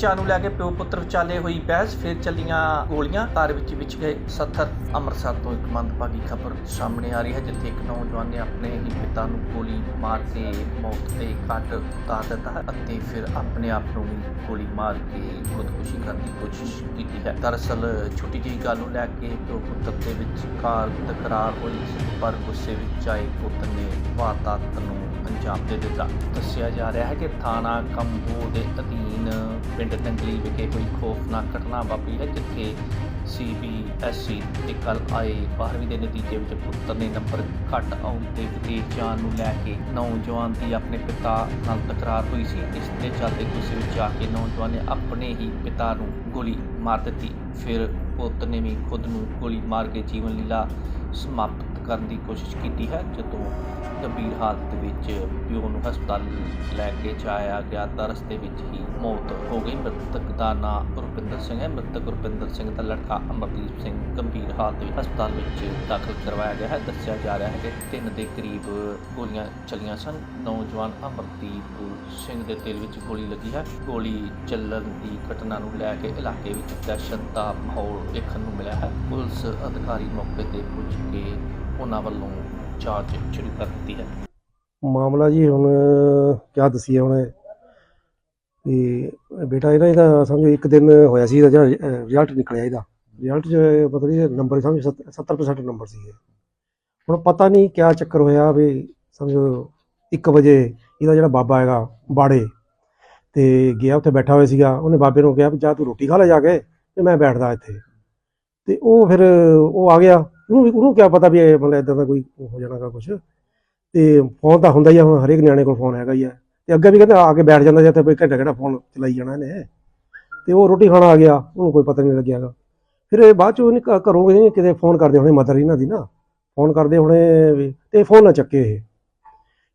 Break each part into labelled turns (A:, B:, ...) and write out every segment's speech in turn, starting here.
A: ਵਿਦੇਸ਼ ਨੂੰ ਲੈ ਕੇ ਪਿਓ ਪੁੱਤਰ ਵਿਚਾਲੇ ਹੋਈ ਬਹਿਸ, ਫਿਰ ਚੱਲੀਆਂ ਗੋਲੀਆਂ ਘਰ ਵਿੱਚ ਵਿਚ ਗਏ 70 ਅੰਮ੍ਰਿਤਸਰ ਤੋਂ ਇੱਕ ਮੰਦਭਾਗੀ ਖਬਰ ਸਾਹਮਣੇ ਆ ਰਹੀ ਹੈ, ਜਿੱਥੇ ਇੱਕ ਨੌਜਵਾਨ ਨੇ ਆਪਣੇ ਹੀ ਪਿਤਾ ਨੂੰ ਗੋਲੀ ਮਾਰ ਕੇ ਮੌਤ ਦੇ ਘਾਟ ਉਤਾਰ ਦਿੱਤਾ ਅਤੇ ਫਿਰ ਆਪਣੇ ਆਪ ਨੂੰ ਵੀ ਗੋਲੀ ਮਾਰ ਕੇ ਖੁਦਕੁਸ਼ੀ ਕਰਨ ਦੀ ਕੋਸ਼ਿਸ਼ ਕੀਤੀ ਹੈ। ਦਰਅਸਲ ਛੋਟੀ ਜਿਹੀ ਗੱਲ ਨੂੰ ਲੈ ਕੇ ਪਿਓ ਪੁੱਤਰ ਦੇ ਵਿੱਚ ਕਾਰ ਤਕਰਾਰ ਹੋਈ ਪਰ ਗੁੱਸੇ ਵਿੱਚ ਆਏ ਪੁੱਤ ਨੇ ਵਾਰਦਾਤ ਨੂੰ ਅੰਜਾਮ ਦੇ ਦਿੱਤਾ ਦੱਸਿਆ ਜਾ ਰਿਹਾ ਹੈ ਕਿ ਥਾਣਾ ਕੰਬੋ ਦੇ ਅਧੀਨ ਪਿੰਡ ਤੰਗਲੀ ਵਿਖੇ ਕੋਈ ਖੋਫਨਾਕ ਘਟਨਾ ਵਾਪਰੀ ਹੈ, ਜਿੱਥੇ ਸੀਬੀਐਸਈ ਤੇ ਕੱਲ ਆਏ 12ਵੀਂ ਦੇ ਨਤੀਜੇ ਵਿੱਚ ਪੁੱਤਰ ਨੇ ਨੰਬਰ ਘੱਟ ਆਉਣ ਤੇ ਵਿਦੇਸ਼ ਜਾਣ ਨੂੰ ਲੈ ਕੇ ਨੌਜਵਾਨ ਦੀ ਆਪਣੇ ਪਿਤਾ ਨਾਲ ਤਕਰਾਰ ਹੋਈ ਸੀ। ਇਸ ਦੇ ਚੱਲਦੇ ਗੁੱਸੇ ਵਿੱਚ ਆ ਕੇ ਨੌਜਵਾਨ ਨੇ ਆਪਣੇ ਹੀ ਪਿਤਾ ਨੂੰ ਗੋਲੀ ਮਾਰ ਦਿੱਤੀ। ਫਿਰ ਪੁੱਤ ਨੇ ਵੀ ਖੁਦ ਨੂੰ ਗੋਲੀ ਮਾਰ ਕੇ ਜੀਵਨ ਲੀਲਾ ਸਮਾਪਤ ਕਰਨ ਦੀ ਕੋਸ਼ਿਸ਼ ਕੀਤੀ ਹੈ, ਜਦੋਂ ਗੰਭੀਰ ਹਾਲਤ ਵਿੱਚ ਪਿਓ ਨੂੰ ਹਸਪਤਾਲ ਲੈ ਕੇ ਜਾਇਆ ਗਿਆ ਤਾਂ ਰਸਤੇ ਵਿੱਚ ਹੀ ਮੌਤ ਹੋ ਗਈ। ਮ੍ਰਿਤਕ ਦਾ ਨਾਮ ਰੁਪਿੰਦਰ ਸਿੰਘ ਹੈ। ਮ੍ਰਿਤਕ ਰੁਪਿੰਦਰ ਸਿੰਘ ਦਾ ਲੜਕਾ ਅਮਰਦੀਪ ਸਿੰਘ ਗੰਭੀਰ ਹਾਲਤ ਵਿੱਚ ਹਸਪਤਾਲ ਵਿੱਚ ਦਾਖਲ ਕਰਵਾਇਆ ਗਿਆ ਹੈ। ਦੱਸਿਆ ਜਾ ਰਿਹਾ ਹੈ ਕਿ ਤਿੰਨ ਦੇ ਕਰੀਬ ਗੋਲੀਆਂ ਚੱਲੀਆਂ ਸਨ। ਨੌਜਵਾਨ ਅਮਰਦੀਪ ਸਿੰਘ ਦੇ ਦਿਲ ਵਿੱਚ ਗੋਲੀ ਲੱਗੀ ਹੈ। ਗੋਲੀ ਚੱਲਣ ਦੀ ਘਟਨਾ ਨੂੰ ਲੈ ਕੇ ਇਲਾਕੇ ਵਿੱਚ ਦਹਿਸ਼ਤ ਦਾ ਮਾਹੌਲ ਦੇਖਣ ਨੂੰ ਮਿਲਿਆ ਹੈ। ਪੁਲਿਸ ਅਧਿਕਾਰੀ ਮੌਕੇ ਤੇ ਪੁੱਜ ਕੇ ਉਹਨਾਂ ਵੱਲੋਂ ਜਾਂਚ ਸ਼ੁਰੂ ਕਰ ਦਿੱਤੀ ਹੈ।
B: ਮਾਮਲਾ ਜੀ ਹੁਣ ਕਿਆ ਦਸੀਏ ਹੁਣ। ਤੇ ਬੇਟਾ ਇਹਦਾ ਇਹਦਾ ਸਮਝੋ ਇੱਕ ਦਿਨ ਹੋਇਆ ਸੀ, ਇਹਦਾ ਰਿਜ਼ਲਟ ਨਿਕਲਿਆ ਇਹਦਾ। ਰਿਜ਼ਲਟ ਚ ਮਤਲਬ ਨੰਬਰ ਸਮਝ 70% ਨੰਬਰ ਸੀ ਹੁਣ ਪਤਾ ਨਹੀਂ ਕਿਆ ਚੱਕਰ ਹੋਇਆ ਵੀ ਸਮਝੋ 1 ਵਜੇ ਇਹਦਾ ਜਿਹੜਾ ਬਾਬਾ ਹੈਗਾ, ਬਾੜੇ, ਤੇ ਗਿਆ ਉੱਥੇ ਬੈਠਾ ਹੋਇਆ ਸੀਗਾ। ਉਹਨੇ ਬਾਬੇ ਨੂੰ ਕਿਹਾ ਵੀ ਜਾ ਤੂੰ ਰੋਟੀ ਖਾ ਲੈ ਜਾ ਕੇ, ਤੇ ਮੈਂ ਬੈਠਦਾ ਇੱਥੇ। ਤੇ ਉਹ ਫਿਰ ਉਹ ਆ ਗਿਆ। ਉਹਨੂੰ ਵੀ- ਉਹਨੂੰ ਕਿਆ ਪਤਾ ਵੀ ਇਹ ਮਤਲਬ ਇਦਾਂ ਦਾ ਕੋਈ ਹੋ ਜਾਣਾਗਾ ਕੁਝ ਤੇ ਫੋਨ ਤਾਂ ਹੁੰਦਾ ਹੀ ਆ, ਹੁਣ ਹਰੇਕ ਨਿਆਣੇ ਕੋਲ ਫੋਨ ਹੈਗਾ ਹੀ ਆ। ਤੇ ਅੱਗੇ ਵੀ ਕਹਿੰਦੇ ਆ ਕੇ ਬੈਠ ਜਾਂਦਾ ਜਾਂ ਤੇ ਕੋਈ ਘੰਟਾ ਘੰਟਾ ਫੋਨ ਚਲਾਈ ਜਾਣਾ ਇਹਨੇ। ਤੇ ਉਹ ਰੋਟੀ ਖਾਣਾ ਆ ਗਿਆ, ਉਹਨੂੰ ਕੋਈ ਪਤਾ ਨਹੀਂ ਲੱਗਿਆਗਾ ਫਿਰ ਇਹ ਬਾਅਦ ਚ ਉਹਨੇ ਘਰੋਂ ਇਹਨੇ ਕਿਤੇ ਫੋਨ ਕਰਦੇ ਹੋਣੇ ਮਦਰ ਇਹਨਾਂ ਦੀ ਨਾ। ਫੋਨ ਕਰਦੇ ਹੁਣੇ ਵੀ, ਤੇ ਫੋਨ ਨਾ ਚੱਕੇ ਇਹ।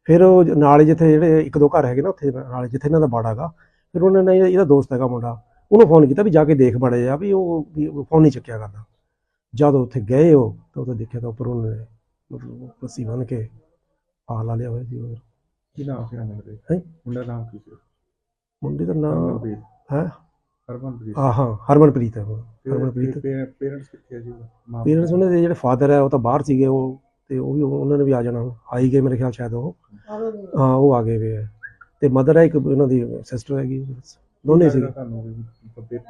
B: ਫਿਰ ਉਹ ਜ- ਨਾਲ ਜਿੱਥੇ ਜਿਹੜੇ ਇੱਕ ਦੋ ਘਰ ਹੈਗੇ ਨਾ, ਉੱਥੇ ਨਾਲ ਜਿੱਥੇ ਇਹਨਾਂ ਦਾ ਬਾੜਾ ਹੈਗਾ। ਫਿਰ ਉਹਨਾਂ ਨੇ ਇਹਦਾ ਦੋਸਤ ਹੈਗਾ ਮੁੰਡਾ, ਉਹਨੂੰ ਫੋਨ ਕੀਤਾ ਵੀ ਜਾ ਕੇ ਦੇਖ ਬੜੇ ਆ ਵੀ ਉਹ ਵੀ ਉਹ ਫੋਨ ਨਹੀਂ ਚੱਕਿਆ ਕਰਦਾ। ਜਦ ਉੱਥੇ ਗਏ ਉਹ ਤਾਂ ਉੱਥੇ ਦੇਖਿਆ ਤਾਂ ਉੱਪਰ ਉਹਨੇ ਮਤਲਬ ਰੱਸੀ ਬੰਨ ਕੇ ਆ ਲਾ ਲਿਆ ਹੋਇਆ ਸੀ ਉਹ
C: ਕੀ ਨਾਮ ਸੀ ਮੁੰਡੇ ਦਾ?
B: ਹੈਂ?
C: ਮੁੰਡਾ ਨਾਮ ਕੀ ਸੀ?
B: ਮੁੰਡੇ ਦਾ ਨਾਮ ਹੈ?
C: ਹਰਮਨਪ੍ਰੀਤ।
B: ਆ ਹਾਂ ਹਰਮਨਪ੍ਰੀਤ ਹੈ ਉਹ। ਹਰਮਨਪ੍ਰੀਤ।
C: ਪੇਰੈਂਟਸ ਕਿੱਥੇ ਆ ਜੀ ਮਾਂ
B: ਪੇਰੈਂਟਸ ਉਹਨਾਂ ਦੇ ਜਿਹੜੇ ਫਾਦਰ ਹੈ ਉਹ ਤਾਂ ਬਾਹਰ ਸੀਗੇ ਉਹ ਤੇ ਉਹ ਵੀ ਉਹਨਾਂ ਨੇ ਵੀ ਆ ਜਾਣਾ। ਆਈ ਗਏ ਮੇਰੇ ਖਿਆਲ ਸ਼ਾਇਦ ਉਹ। ਹਾਂ ਉਹ ਆ ਗਏ ਵੇ ਹੈ ਤੇ ਮਦਰ ਹੈ ਇੱਕ ਉਹਨਾਂ ਦੀ ਸਿਸਟਰ ਹੈਗੀ। ਦੋਨੇ ਸੀ।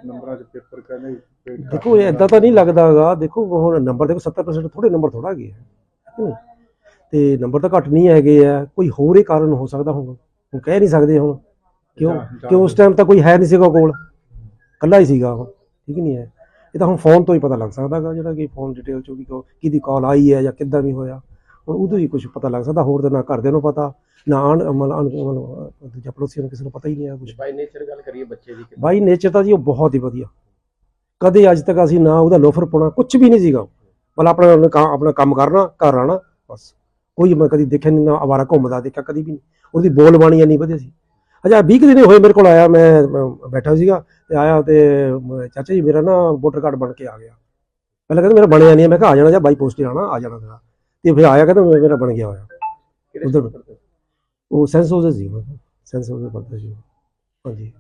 C: ਨੰਬਰਾਂ 'ਚ ਪੇਪਰ
B: ਦੇਖੋ ਇਹ ਇਦਾਂ ਤਾਂ ਨਹੀਂ ਲੱਗਦਾਗਾ। ਦੇਖੋ ਹੁਣ ਨੰਬਰ ਦੇਖੋ 70% ਥੋੜੇ ਨੰਬਰ ਥੋੜਾ ਗਏ ਹੈ ਕਿ? ਤੇ ਨੰਬਰ ਤਾਂ ਘੱਟ ਨਹੀਂ ਹੈਗੇ ਆ। ਕੋਈ ਹੋਰ ਹੀ ਕਾਰਨ ਹੋ ਸਕਦਾ ਹੁਣ। ਹੁਣ ਕਹਿ ਨਹੀਂ ਸਕਦੇ ਹੁਣ। ਕਿਉਂ? ਕਿਉਂ ਉਸ ਟਾਈਮ ਤਾਂ ਕੋਈ ਹੈ ਨਹੀਂ ਸੀਗਾ ਕੋਲ। ਕੱਲਾ ਹੀ ਸੀਗਾ ਉਹ ਠੀਕ ਨਹੀਂ ਹੈ। ਇਹ ਤਾਂ ਹੁਣ ਫੋਨ ਤੋਂ ਹੀ ਪਤਾ ਲੱਗ ਸਕਦਾਗਾ ਜਿਹੜਾ ਕਿ ਫੋਨ ਡਿਟੇਲ ਚੋਂ ਵੀ ਕੋ- ਕਿਹਦੀ ਕਾਲ ਆਈ ਹੈ ਜਾਂ ਕਿੱਦਾਂ ਵੀ ਹੋਇਆ। ਹੁਣ ਉਦੋਂ ਹੀ ਕੁਝ ਪਤਾ ਲੱਗ ਸਕਦਾ ਹੋਰ ਤਾਂ ਨਾ ਘਰਦਿਆਂ ਨੂੰ ਪਤਾ। ਨਾ ਆਣ ਮਤਲਬ ਦੂਜਾ ਪੜੋਸੀਆਂ ਨੂੰ ਕਿਸੇ ਨੂੰ ਪਤਾ ਹੀ ਨਹੀਂ ਹੈ ਕੁਝ
D: ਬਾਈ ਨੇਚਰ ਗੱਲ ਕਰੀਏ ਬੱਚੇ ਦੀ ਕਿੱਦਾਂ
B: ਬਾਈ ਨੇਚਰ ਤਾਂ ਜੀ ਉਹ ਬਹੁਤ ਹੀ ਵਧੀਆ। ਕਦੇ ਅੱਜ ਤੱਕ ਅਸੀਂ ਨਾ ਉਹਦਾ ਲੋਫਰ ਪਾਉਣਾ ਕੁਝ ਵੀ ਨਹੀਂ ਸੀਗਾ। ਮਤਲਬ ਆਪਣਾ ਉਹਨੇ ਕੰਮ- ਆਪਣਾ ਕੰਮ ਕਰਨਾ ਘਰ ਆਣਾ ਬਸ। ਕੋਈ ਮੈਂ ਕਦੀ ਦੇਖਿਆ ਨਹੀਂ ਨਾ ਆਵਾਰਾ ਘੁੰਮਦਾ ਦੇਖਿਆ ਕਦੀ ਵੀ ਨਹੀਂ ਉਹਦੀ ਬੋਲ ਬਾਣੀ ਇੰਨੀ ਵਧੀਆ ਸੀ। ਅਜਾ 20 ਕੁ ਦਿਨ ਹੋਏ ਮੇਰੇ ਕੋਲ ਆਇਆ ਮੈਂ ਮੈਂ ਬੈਠਾ ਸੀਗਾ ਤੇ ਆਇਆ ਤੇ ਮ- ਚਾਚਾ ਜੀ ਮੇਰਾ ਨਾ ਵੋਟਰ ਕਾਰਡ ਬਣ ਕੇ ਆ ਗਿਆ। ਪਹਿਲਾਂ ਕਹਿੰਦਾ ਮੇਰਾ ਬਣਿਆ ਨਹੀਂ ਹੈ। ਮੈਂ ਕਿਹਾ ਆ ਜਾਣਾ ਜਾਂ ਬਾਈ ਪੋਸਟ ਆਣਾ ਆ ਜਾਣਾ ਤੇਰਾ। ਤੇ ਫਿਰ ਆਇਆ ਕਹਿੰਦਾ ਮੇਰਾ ਬਣ ਗਿਆ ਹੋਇਆ।
D: ਕਿਹੜੇ
B: ਉੱਧਰ-
D: ਸਕੂਲ ਪੜ੍ਹਦੇ?
B: ਉਹ ਸੈਂਸ ਉਹਦੇ ਸੀ ਸੈਂਸ ਉਹਦੇ ਪੜਦਾ ਸੀ ਉਹ। ਹਾਂਜੀ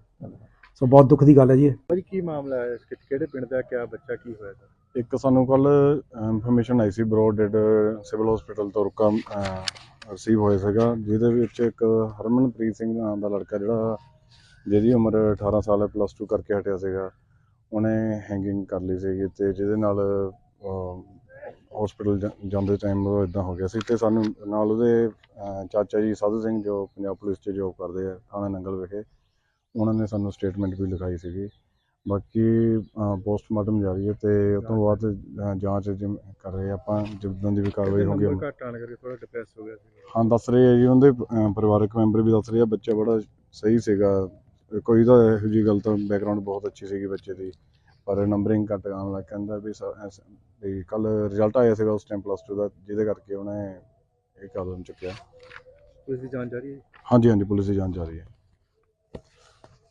B: ਸੋ ਬਹੁਤ ਦੁੱਖ ਦੀ ਗੱਲ ਹੈ ਜੀ ਇਹ।
C: ਭਾਜੀ ਕੀ ਮਾਮਲਾ ਹੈ ਕਿ- ਕਿਹੜੇ ਪਿੰਡ ਦਾ ਕਿਆ ਬੱਚਾ ਕੀ ਹੋਇਆ ਦਾ
E: ਇੱਕ ਸਾਨੂੰ ਕੱਲ ਇਨਫੋਰਮੇਸ਼ਨ ਆਈ ਸੀ ਬਰੋਡਡ ਸਿਵਲ ਹਸਪੀਟਲ ਤੋਂ ਰੁਕਾ ਰਿਸੀਵ ਹੋਇਆ ਸੀਗਾ ਜਿਹਦੇ ਵਿੱਚ ਇੱਕ ਹਰਮਨਪ੍ਰੀਤ ਸਿੰਘ ਨਾਮ ਦਾ ਲੜਕਾ ਜਿਹੜਾ ਜਿਹਦੀ ਉਮਰ 18 ਸਾਲ ਹੈ ਪਲੱਸ 2 ਕਰਕੇ ਹਟਿਆ ਸੀਗਾ ਉਹਨੇ ਹੈਂਗਿੰਗ ਕਰ ਲਈ ਸੀਗੀ ਤੇ ਜਿਹਦੇ ਨਾਲ ਹਸਪੀਟਲ ਜਾਂਦੇ ਟਾਈਮ ਉਹ ਇਦਾਂ ਹੋ ਗਿਆ ਸੀ ਤੇ ਸਾਨੂੰ ਨਾਲ ਉਹਦੇ ਅਹ, ਚਾਚਾ ਜੀ ਸਾਧੂ ਸਿੰਘ ਜੋ ਪੰਜਾਬ ਪੁਲਿਸ 'ਚ ਜੋਬ ਕਰਦੇ ਆ ਥਾਣਾ ਨੰਗਲ ਵਿਖੇ ਉਹਨਾਂ ਨੇ ਸਾਨੂੰ ਸਟੇਟਮੈਂਟ ਵੀ ਲਿਖਾਈ ਸੀਗੀ। ਬਾਕੀ ਪੋਸਟਮਾਰਟਮ ਜਾਰੀ ਹੈ ਤੇ ਉਸ ਤੋਂ ਬਾਅਦ ਜਾਂਚ ਜਿਮ ਕਰ ਰਹੇ ਆ ਆਪਾਂ ਜਿੱਦਾਂ ਦੀ ਵੀ ਕਾਰਵਾਈ ਹੋਊਗੀ
C: ਨੰਬਰ ਘੱਟ ਆਣ ਕਰਕੇ ਥੋੜਾ ਡਿਪਰੈਸ ਹੋ ਗਿਆ ਸੀ
E: ਹਾਂ ਦੱਸ ਰਹੇ ਆ ਜੀ ਉਹਦੇ ਪਰਿਵਾਰਕ ਮੈਂਬਰ ਵੀ ਦੱਸ ਰਹੇ ਆ ਬੱਚਾ ਬੜਾ ਸਹੀ ਸੀਗਾ। ਕੋਈ ਤਾਂ ਇਹੋ ਜਿਹੀ ਗੱਲ ਤਾਂ ਬੈਕਗ੍ਰਾਉਂਡ ਬਹੁਤ ਅੱਛੀ ਸੀਗੀ ਬੱਚੇ ਦੀ। ਪਰ ਨੰਬਰਿੰਗ ਘੱਟ ਆਉਣ ਲੱਗ ਕਹਿੰਦਾ ਵੀ ਵੀ ਕੱਲ ਰਿਜ਼ਲਟ ਆਇਆ ਸੀਗਾ ਉਸ ਟਾਈਮ ਪਲੱਸ 2 ਦਾ ਜਿਹਦੇ ਕਰਕੇ ਉਹਨੇ ਇਹ ਕਦਮ ਚੁੱਕਿਆ।
C: ਪੁਲਿਸ ਦੀ ਜਾਂਚ ਜਾਰੀ ਹੈ
E: ਹਾਂਜੀ ਹਾਂਜੀ ਪੁਲਿਸ ਦੀ ਜਾਂਚ ਜਾਰੀ ਹੈ।